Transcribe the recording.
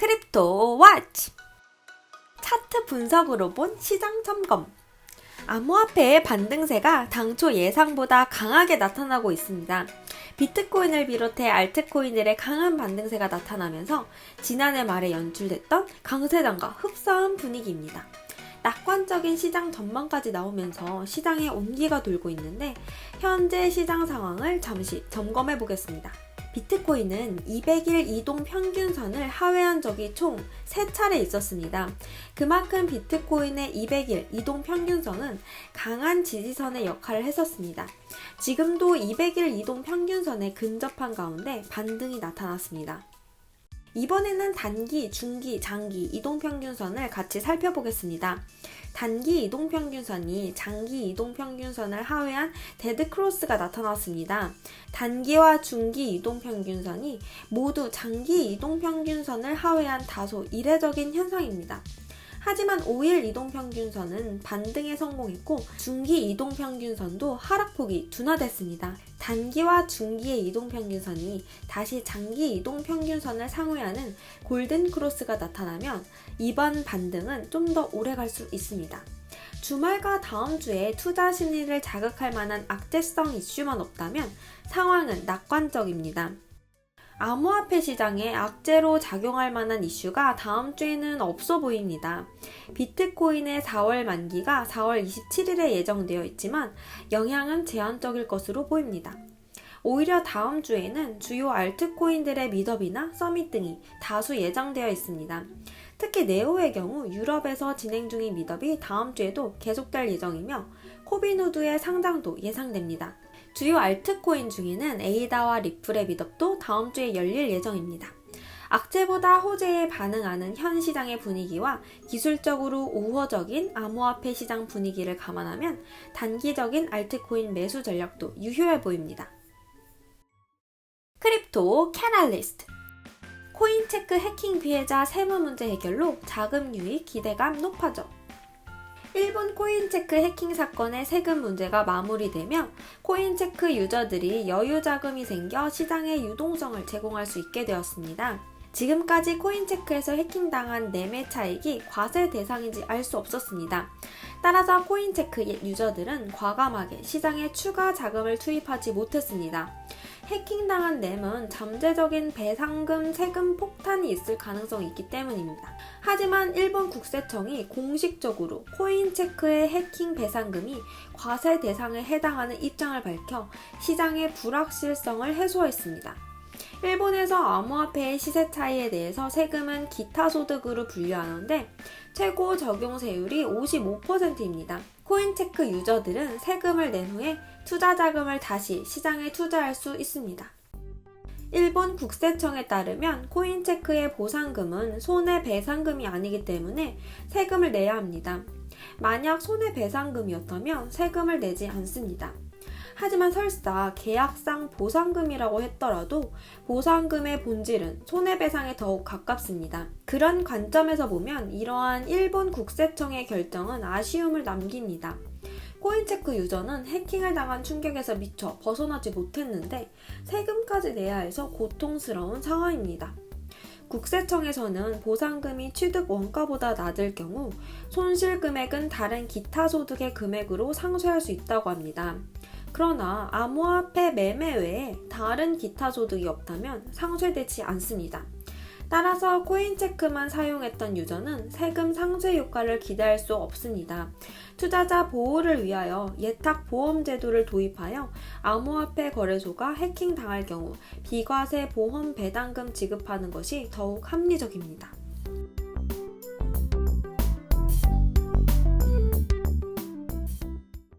크립토 와치 차트 분석으로 본 시장 점검 암호화폐의 반등세가 당초 예상보다 강하게 나타나고 있습니다. 비트코인을 비롯해 알트코인들의 강한 반등세가 나타나면서 지난해 말에 연출됐던 강세장과 흡사한 분위기입니다. 낙관적인 시장 전망까지 나오면서 시장에 온기가 돌고 있는데 현재 시장 상황을 잠시 점검해 보겠습니다. 비트코인은 200일 이동 평균선을 하회한 적이 총 3차례 있었습니다. 그만큼 비트코인의 200일 이동 평균선은 강한 지지선의 역할을 했었습니다. 지금도 200일 이동 평균선에 근접한 가운데 반등이 나타났습니다. 이번에는 단기, 중기, 장기 이동평균선을 같이 살펴보겠습니다. 단기 이동평균선이 장기 이동평균선을 하회한 데드크로스가 나타났습니다. 단기와 중기 이동평균선이 모두 장기 이동평균선을 하회한 다소 이례적인 현상입니다. 하지만 5일 이동평균선은 반등에 성공했고 중기 이동평균선도 하락폭이 둔화됐습니다. 단기와 중기의 이동평균선이 다시 장기 이동평균선을 상회하는 골든 크로스가 나타나면 이번 반등은 좀 더 오래 갈 수 있습니다. 주말과 다음 주에 투자 심리를 자극할 만한 악재성 이슈만 없다면 상황은 낙관적입니다. 암호화폐 시장에 악재로 작용할 만한 이슈가 다음 주에는 없어 보입니다. 비트코인의 4월 만기가 4월 27일에 예정되어 있지만 영향은 제한적일 것으로 보입니다. 오히려 다음 주에는 주요 알트코인들의 미더비나 서밋 등이 다수 예정되어 있습니다. 특히 네오의 경우 유럽에서 진행 중인 미더비 다음 주에도 계속될 예정이며 코비누드의 상장도 예상됩니다. 주요 알트코인 중에는 에이다와 리플의 미덕도 다음 주에 열릴 예정입니다. 악재보다 호재에 반응하는 현 시장의 분위기와 기술적으로 우호적인 암호화폐 시장 분위기를 감안하면 단기적인 알트코인 매수 전략도 유효해 보입니다. 크립토 캐널리스트 코인체크 해킹 피해자 세무 문제 해결로 자금 유입 기대감 높아져 일본 코인체크 해킹 사건의 세금 문제가 마무리되며 코인체크 유저들이 여유 자금이 생겨 시장의 유동성을 제공할 수 있게 되었습니다. 지금까지 코인체크에서 해킹당한 매매 차익이 과세 대상인지 알 수 없었습니다. 따라서 코인체크 유저들은 과감하게 시장에 추가 자금을 투입하지 못했습니다. 해킹당한 램은 잠재적인 배상금 세금 폭탄이 있을 가능성이 있기 때문입니다. 하지만 일본 국세청이 공식적으로 코인체크의 해킹 배상금이 과세 대상에 해당하는 입장을 밝혀 시장의 불확실성을 해소했습니다. 일본에서 암호화폐의 시세 차이에 대해서 세금은 기타 소득으로 분류하는데 최고 적용 세율이 55%입니다. 코인체크 유저들은 세금을 낸 후에 투자 자금을 다시 시장에 투자할 수 있습니다. 일본 국세청에 따르면 코인체크의 보상금은 손해배상금이 아니기 때문에 세금을 내야 합니다. 만약 손해배상금이었다면 세금을 내지 않습니다. 하지만 설사 계약상 보상금이라고 했더라도 보상금의 본질은 손해배상에 더욱 가깝습니다. 그런 관점에서 보면 이러한 일본 국세청의 결정은 아쉬움을 남깁니다. 코인체크 유저는 해킹을 당한 충격에서 미처 벗어나지 못했는데 세금까지 내야 해서 고통스러운 상황입니다. 국세청에서는 보상금이 취득 원가보다 낮을 경우 손실 금액은 다른 기타 소득의 금액으로 상쇄할 수 있다고 합니다. 그러나 암호화폐 매매 외에 다른 기타 소득이 없다면 상쇄되지 않습니다. 따라서 코인체크만 사용했던 유저는 세금 상쇄 효과를 기대할 수 없습니다. 투자자 보호를 위하여 예탁 보험 제도를 도입하여 암호화폐 거래소가 해킹 당할 경우 비과세 보험 배당금 지급하는 것이 더욱 합리적입니다.